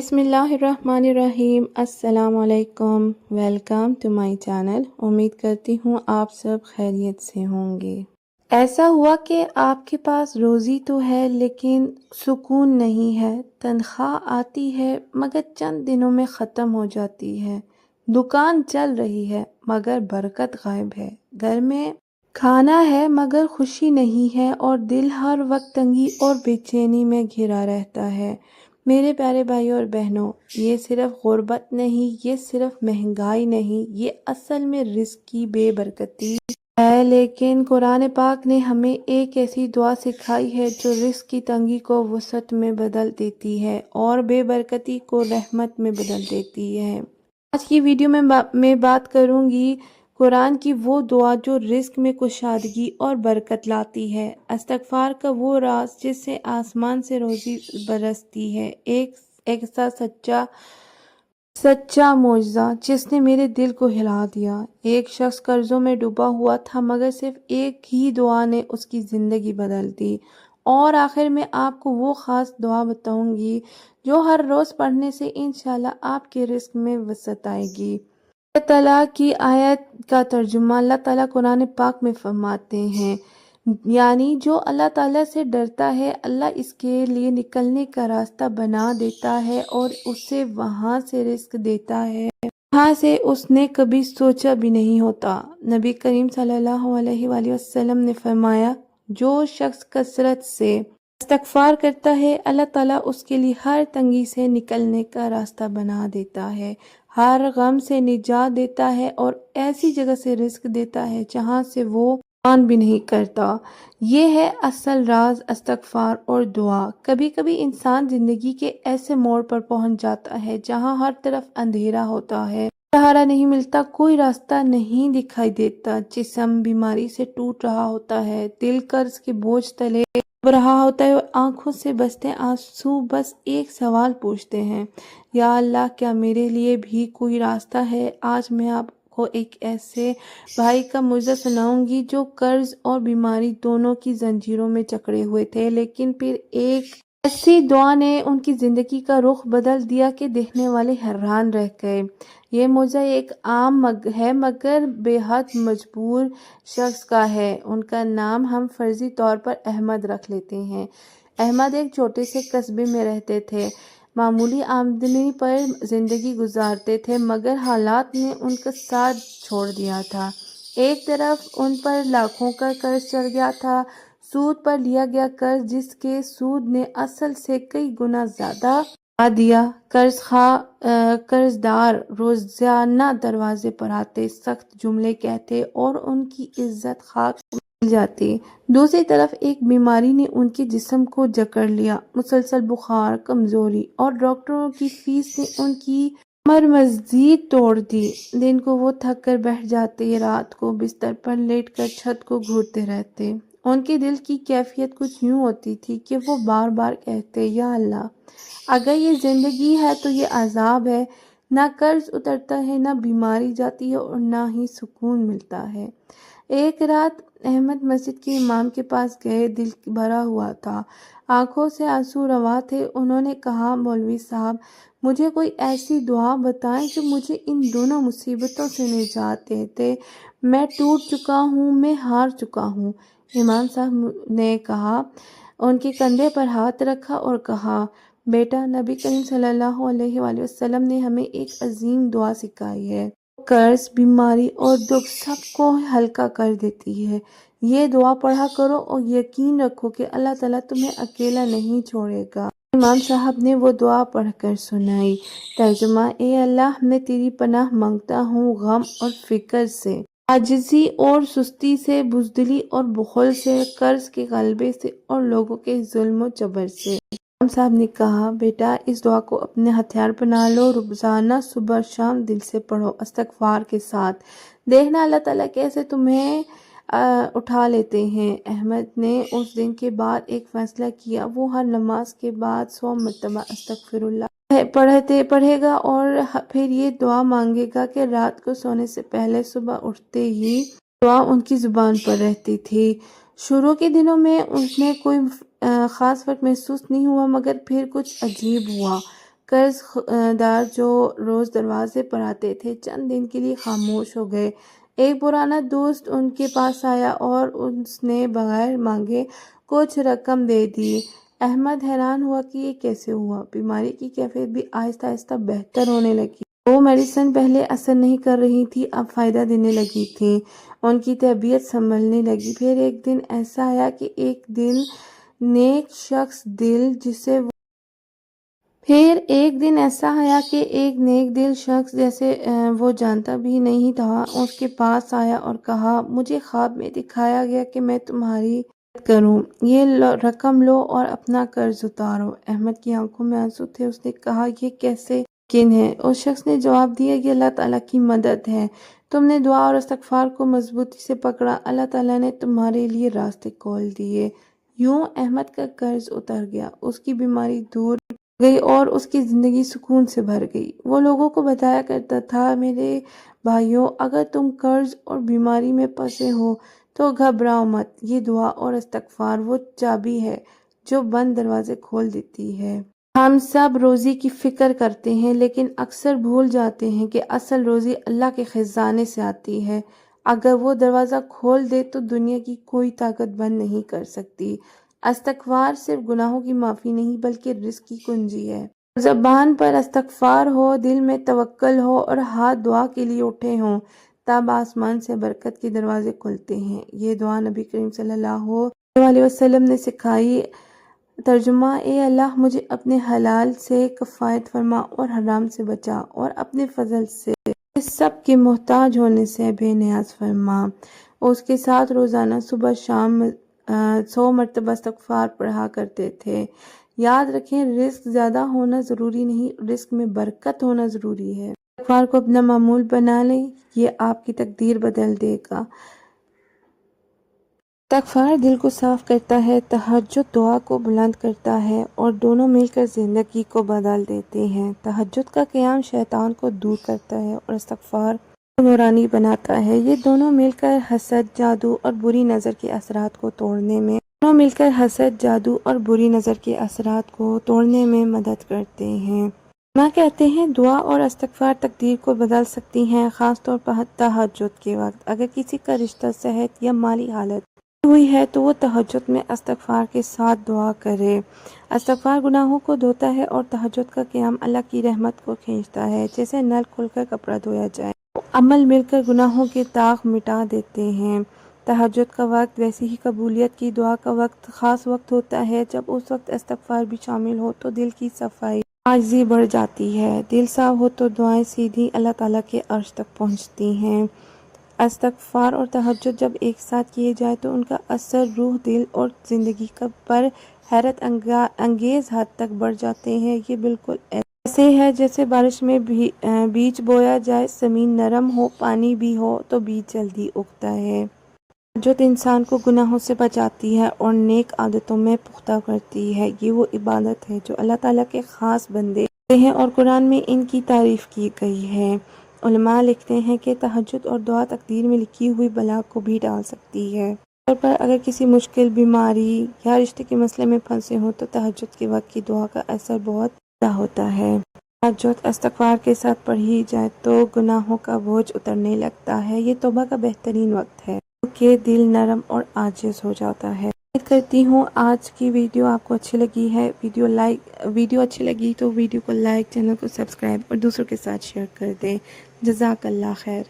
بسم اللہ الرحمن الرحیم۔ السلام علیکم۔ ویلکم ٹو مائی چینل امید کرتی ہوں آپ سب خیریت سے ہوں گے۔ ایسا ہوا کہ آپ کے پاس روزی تو ہے لیکن سکون نہیں ہے، تنخواہ آتی ہے مگر چند دنوں میں ختم ہو جاتی ہے۔ دکان چل رہی ہے مگر برکت غائب ہے۔ گھر میں کھانا ہے مگر خوشی نہیں ہے اور دل ہر وقت تنگی اور بے چینی میں گھرا رہتا ہے۔ میرے پیارے بھائی اور بہنوں، یہ صرف غربت نہیں، یہ صرف مہنگائی نہیں، یہ اصل میں رزق کی بے برکتی ہے۔ لیکن قرآن پاک نے ہمیں ایک ایسی دعا سکھائی ہے جو رزق کی تنگی کو وسعت میں بدل دیتی ہے اور بے برکتی کو رحمت میں بدل دیتی ہے۔ آج کی ویڈیو میں میں بات کروں گی قرآن کی وہ دعا جو رزق میں کشادگی اور برکت لاتی ہے۔ استغفار کا وہ راز جس سے آسمان سے روزی برستی ہے۔ ایک ایسا سچا سچا معجزہ جس نے میرے دل کو ہلا دیا۔ ایک شخص قرضوں میں ڈوبا ہوا تھا مگر صرف ایک ہی دعا نے اس کی زندگی بدل دی۔ اور آخر میں آپ کو وہ خاص دعا بتاؤں گی جو ہر روز پڑھنے سے انشاءاللہ آپ کے رزق میں وسعت آئے گی۔ اللہ تعالیٰ کی آیت کا ترجمہ اللہ تعالیٰ قرآن پاک میں فرماتے ہیں۔ یعنی جو اللہ تعالیٰ سے ڈرتا ہے، اللہ اس کے لیے نکلنے کا راستہ بنا دیتا ہے اور اسے وہاں سے رزق دیتا ہے۔ وہاں سے اس نے کبھی سوچا بھی نہیں ہوتا۔ نبی کریم صلی اللہ علیہ وآلہ وسلم نے فرمایا، جو شخص کثرت سے استغفار کرتا ہے، اللہ تعالیٰ اس کے لیے ہر تنگی سے نکلنے کا راستہ بنا دیتا ہے، ہر غم سے نجات دیتا ہے اور ایسی جگہ سے رزق دیتا ہے جہاں سے وہ مان بھی نہیں کرتا۔ یہ ہے اصل راز استغفار اور دعا۔ کبھی کبھی انسان زندگی کے ایسے موڑ پر پہنچ جاتا ہے جہاں ہر طرف اندھیرا ہوتا ہے۔ سہارا نہیں ملتا، کوئی راستہ نہیں دکھائی دیتا۔ جسم بیماری سے ٹوٹ رہا ہوتا ہے، دل قرض کے بوجھ تلے رہا ہوتا ہے آنکھوں سے بستے آنسو بس ایک سوال پوچھتے ہیں۔ یا اللہ، کیا میرے لیے بھی کوئی راستہ ہے؟ آج میں آپ کو ایک ایسے بھائی کا مجھے سناؤں گی جو قرض اور بیماری دونوں کی زنجیروں میں چکڑے ہوئے تھے، لیکن پھر ایک ایسی دعا نے ان کی زندگی کا رخ بدل دیا کہ دیکھنے والے حیران رہ گئے۔ یہ مجھے ایک عام مگ، ہے مگر بے حد مجبور شخص کا ہے۔ ان کا نام ہم فرضی طور پر احمد رکھ لیتے ہیں۔ احمد ایک چھوٹے سے قصبے میں رہتے تھے۔ معمولی آمدنی پر زندگی گزارتے تھے، مگر حالات نے ان کا ساتھ چھوڑ دیا تھا۔ ایک طرف ان پر لاکھوں کا قرض چڑھ گیا تھا۔ سود پر لیا گیا قرض، جس کے سود نے اصل سے کئی گنا زیادہ دیا۔ قرض خواہ قرض دار روزانہ دروازے پر آتے، سخت جملے کہتے اور ان کی عزت خاک مل جاتی دوسری طرف، ایک بیماری نے ان کے جسم کو جکڑ لیا۔ مسلسل بخار، کمزوری اور ڈاکٹروں کی فیس نے ان کی عمر مزید توڑ دی۔ دن کو وہ تھک کر بیٹھ جاتے، رات کو بستر پر لیٹ کر چھت کو گھورتے رہتے۔ ان کے دل کی کیفیت کچھ یوں ہوتی تھی کہ وہ بار بار کہتے، یا اللہ، اگر یہ زندگی ہے تو یہ عذاب ہے، نہ قرض اترتا ہے، نہ بیماری جاتی ہے اور نہ ہی سکون ملتا ہے۔ ایک رات احمد مسجد کے امام کے پاس گئے، دل بھرا ہوا تھا۔ آنکھوں سے آنسو روا تھے۔ انہوں نے کہا، مولوی صاحب، مجھے کوئی ایسی دعا بتائیں جو مجھے ان دونوں مصیبتوں سے نجات دیتے میں ٹوٹ چکا ہوں، میں ہار چکا ہوں۔ امام صاحب نے کہا، ان کے کندھے پر ہاتھ رکھا اور کہا، بیٹا، نبی کریم صلی اللہ علیہ وآلہ وسلم نے ہمیں ایک عظیم دعا سکھائی ہے۔ قرض، بیماری اور دکھ سب کو ہلکا کر دیتی ہے۔ یہ دعا پڑھا کرو اور یقین رکھو کہ اللہ تعالیٰ تمہیں اکیلا نہیں چھوڑے گا۔ امام صاحب نے وہ دعا پڑھ کر سنائی۔ ترجمہ، اے اللہ، میں تیری پناہ مانگتا ہوں غم اور فکر سے۔ عاجزی اور سستی سے، بزدلی اور بخل سے، قرض کے غلبے سے اور لوگوں کے ظلم و جبر سے۔ امام صاحب نے کہا، بیٹا، اس دعا کو اپنے ہتھیار بنا لو، روزانہ صبح شام دل سے پڑھو استغفار کے ساتھ۔ دیکھنا اللہ تعالیٰ کیسے تمہیں اٹھا لیتے ہیں۔ احمد نے اس دن کے بعد ایک فیصلہ کیا، وہ ہر نماز کے بعد سو مرتبہ استغفر اللہ پڑھتے پڑھے گا اور پھر یہ دعا مانگے گا کہ رات کو سونے سے پہلے صبح اٹھتے ہی دعا ان کی زبان پر رہتی تھی۔ شروع کے دنوں میں اس نے کوئی خاص فرق محسوس نہیں ہوا، مگر پھر کچھ عجیب ہوا۔ قرض دار جو روز دروازے پر آتے تھے، چند دن کے لیے خاموش ہو گئے۔ ایک پرانا دوست ان کے پاس آیا اور اس نے بغیر مانگے کچھ رقم دے دی۔ احمد حیران ہوا کہ یہ کیسے ہوا۔ بیماری کی کیفیت بھی آہستہ آہستہ بہتر ہونے لگی۔ وہ میڈیسن پہلے اثر نہیں کر رہی تھی، اب فائدہ دینے لگی تھی ان کی طبیعت سنبھلنے لگی۔ پھر ایک دن ایسا آیا کہ ایک دن نیک شخص دل جسے وہ پھر ایک دن ایسا آیا کہ ایک نیک دل شخص جیسے وہ جانتا بھی نہیں تھا۔ اس کے پاس آیا اور کہا، مجھے خواب میں دکھایا گیا کہ میں تمہاری کروں۔ یہ رقم لو اور اپنا قرض اتارو۔ احمد کی آنکھوں میں آنسو تھے۔ اس نے کہا، یہ کیسے کن ہے؟ اس شخص نے جواب دیا کہ اللہ تعالیٰ کی مدد ہے۔ تم نے دعا اور استغفار کو مضبوطی سے پکڑا۔ اللہ تعالیٰ نے تمہارے لیے راستے کھول دیے۔ یوں احمد کا قرض اتر گیا، اس کی بیماری دور گئی اور اس کی زندگی سکون سے بھر گئی۔ وہ لوگوں کو بتایا کرتا تھا، میرے بھائیوں، اگر تم قرض اور بیماری میں پسے ہو تو گھبراؤ مت۔ یہ دعا اور استغفار وہ چابی ہے جو بند دروازے کھول دیتی ہے۔ ہم سب روزی کی فکر کرتے ہیں، لیکن اکثر بھول جاتے ہیں کہ اصل روزی اللہ کے خزانے سے آتی ہے۔ اگر وہ دروازہ کھول دے تو دنیا کی کوئی طاقت بند نہیں کر سکتی۔ استغفار صرف گناہوں کی معافی نہیں بلکہ رزق کی کنجی ہے۔ زبان پر استغفار ہو، دل میں توکل ہو اور ہاتھ دعا کے لیے اٹھے ہوں، تب آسمان سے برکت کے دروازے کھلتے ہیں۔ یہ دعا نبی کریم صلی اللہ علیہ وسلم نے سکھائی۔ ترجمہ، اے اللہ، مجھے اپنے حلال سے کفایت فرما اور حرام سے بچا اور اپنے فضل سے سب کے محتاج ہونے سے بے نیاز فرما۔ اس کے ساتھ روزانہ صبح شام سو مرتبہ استغفار پڑھا کرتے تھے۔ یاد رکھیں، رزق زیادہ ہونا ضروری نہیں، رزق میں برکت ہونا ضروری ہے۔ استغفار کو اپنا معمول بنا لیں، یہ آپ کی تقدیر بدل دے گا۔ استغفار دل کو صاف کرتا ہے، تہجد دعا کو بلند کرتا ہے اور دونوں مل کر زندگی کو بدل دیتے ہیں۔ تہجد کا قیام شیطان کو دور کرتا ہے اور استغفار کو نورانی بناتا ہے۔ یہ دونوں مل کر حسد، جادو اور بری نظر کے اثرات کو توڑنے میں، دونوں مل کر حسد، جادو اور بری نظر کے اثرات کو توڑنے میں مدد کرتے ہیں۔ ماں کہتے ہیں، دعا اور استغفار تقدیر کو بدل سکتی ہیں، خاص طور پر تہجد کے وقت۔ اگر کسی کا رشتہ صحت یا مالی حالت ہوئی ہے تو وہ تہجد میں استغفار کے ساتھ دعا کرے۔ استغفار گناہوں کو دھوتا ہے اور تہجد کا قیام اللہ کی رحمت کو کھینچتا ہے، جیسے نل کھل کر کپڑا دھویا جائے۔ عمل مل کر گناہوں کے داغ مٹا دیتے ہیں۔ تہجد کا وقت ویسی ہی قبولیت کی دعا کا وقت خاص وقت ہوتا ہے۔ جب اس وقت استغفار بھی شامل ہو تو دل کی صفائی عاجزی بڑھ جاتی ہے۔ دل صاف ہو تو دعائیں سیدھی اللہ تعالیٰ کے عرش تک پہنچتی ہیں۔ استغفار اور تہجد جب ایک ساتھ کیے جائے تو ان کا اثر روح، دل اور زندگی کا پر حیرت انگیز حد تک بڑھ جاتے ہیں۔ یہ بالکل ایسے ہے جیسے بارش میں بیج بویا جائے، زمین نرم ہو، پانی بھی ہو تو بیج جلدی اگتا ہے۔ جو انسان کو گناہوں سے بچاتی ہے اور نیک عادتوں میں پختہ کرتی ہے۔ یہ وہ عبادت ہے جو اللہ تعالیٰ کے خاص بندے ہیں اور قرآن میں ان کی تعریف کی گئی ہے۔ علماء لکھتے ہیں کہ تہجد اور دعا تقدیر میں لکھی ہوئی بلا کو بھی ڈال سکتی ہے۔ طور پر اگر کسی مشکل، بیماری یا رشتے کے مسئلے میں پھنسے ہوں تو تہجد کے وقت کی دعا کا اثر بہت زیادہ ہوتا ہے۔ تہجد استغفار کے ساتھ پڑھی جائے تو گناہوں کا بوجھ اترنے لگتا ہے۔ یہ توبہ کا بہترین وقت ہے۔ کیونکہ دل نرم اور عاجز ہو جاتا ہے۔ امید کرتی ہوں آج کی ویڈیو آپ کو اچھی لگی ہے۔ ویڈیو لائک، ویڈیو اچھی لگی تو ویڈیو کو لائک، چینل کو سبسکرائب اور دوسروں کے ساتھ شیئر کر دیں۔ جزاک اللہ خیر۔